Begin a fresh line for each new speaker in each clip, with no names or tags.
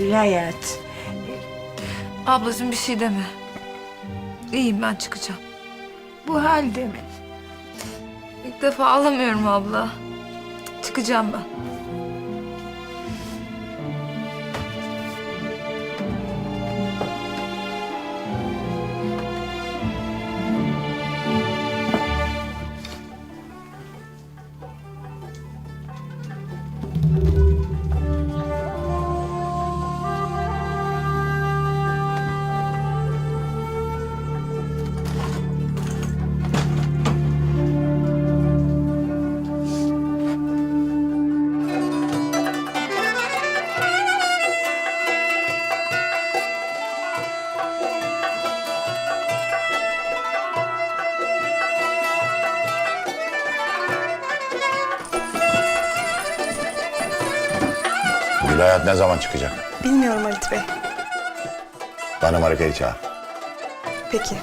Vilayet.
Ablacığım bir şey deme. İyiyim ben çıkacağım.
Bu halde mi?
İlk defa ağlamıyorum abla. Çıkacağım ben.
Vilayet ne zaman çıkacak?
Bilmiyorum Halit Bey.
Bana Marika'yı çağır.
Peki.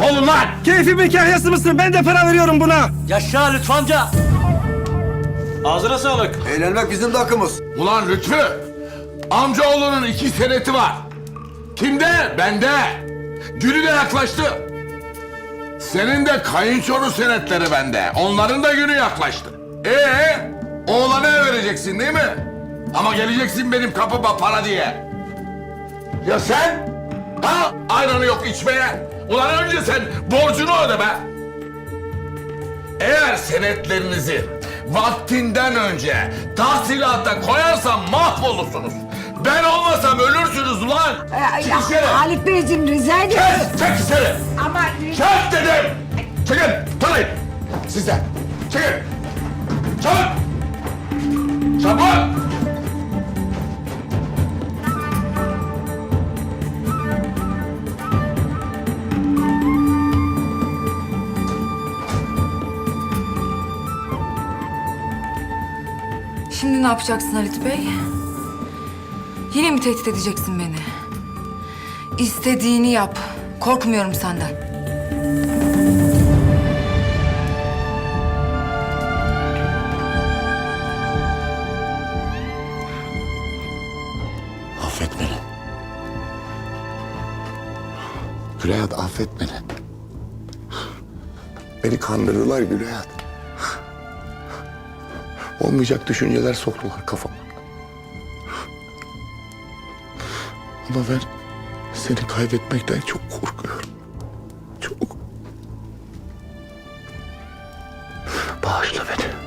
Defolun lan!
Keyfimin kahyası mısın? Ben de para veriyorum buna.
Yaşa Lütfü amca! Ağzına sağlık.
Eğlenmek bizim de hakkımız.
Ulan Lütfü, amcaoğlunun iki seneti var. Kimde? Bende. Gülü de yaklaştı. Senin de kayınçoru senetleri bende. Onların da günü yaklaştı. Ee, oğlanı ev vereceksin değil mi? Ama geleceksin benim kapıma para diye. Ya sen? Ha? Ayranı yok içmeye. Ulan önce sen borcunu öde be. Eğer senetlerinizi vaktinden önce tahsilata koyarsam mahvolursunuz. Ben olmasam ölürsünüz ulan. Çık içeri.
Halit Beyciğim rica ediyorum.
Kes, çek içeri.
Ama
Çek dedim. Çekin, tanıyın. Siz de. Çekin. Çabuk. Çabuk.
Şimdi ne yapacaksın Halit Bey? Yine mi tehdit edeceksin beni? İstediğini yap. Korkmuyorum senden.
Affet beni. Gülayat affet beni. Beni kandırdılar Gülayat. Olmayacak düşünceler soktular kafama. Ama ben seni kaybetmekten çok korkuyorum. Çok. Bağışla beni.